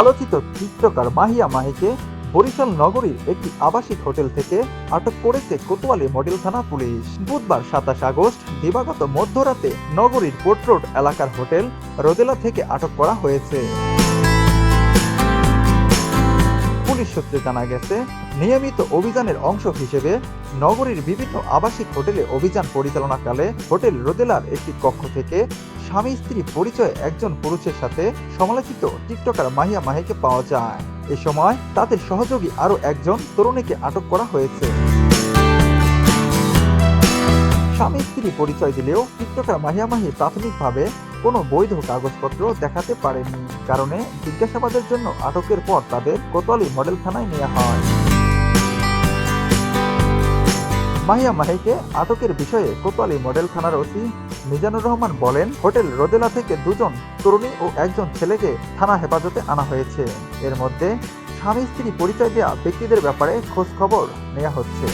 আলোচিত চিত্রকার মাহিয়া মাহিকে বরিশাল নগরীর একটি আবাসিক হোটেল থেকে আটক করেছে কোতোয়ালি মডেল থানা পুলিশ। বুধবার সাতাশ আগস্ট, দিবাগত মধ্যরাতে নগরীর কোট রোড এলাকার হোটেল রোদেলা থেকে আটক করা হয়েছে। পুলিশ সূত্রে জানা গেছে, নিয়মিত অভিযানের অংশ হিসেবে নগরীর বিভিন্ন আবাসিক হোটেলে অভিযান পরিচালনাকালে হোটেল রোদেলার একটি কক্ষ থেকে স্বামী স্ত্রী পরিচয়ে একজন পুরুষের সাথে সমালোচিত টিকটকার মাহিয়া মাহিকে পাওয়া যায়। এ সময় তাদের সহযোগী আরও একজন তরুণীকে আটক করা হয়েছে। স্বামী স্ত্রী পরিচয় দিলেও টিকটকার মাহিয়া মাহি প্রাথমিকভাবে কোনো বৈধ কাগজপত্র দেখাতে পারেনি কারণে জিজ্ঞাসাবাদের জন্য আটকের পর তাদের কোতোয়ালি মডেল থানায় নেওয়া হয়। মাহিয়া মাহিকে আটকের বিষয়ে কোতোয়ালি মডেল থানার ওসি মিজানুর রহমান বলেন, হোটেল রোদেলা থেকে দুজন তরুণী ও একজন ছেলেকে থানা হেফাজতে আনা হয়েছে। এর মধ্যে স্বামী স্ত্রী পরিচয় দেওয়া ব্যক্তিদের ব্যাপারে খোঁজ খবর নেওয়া হচ্ছে।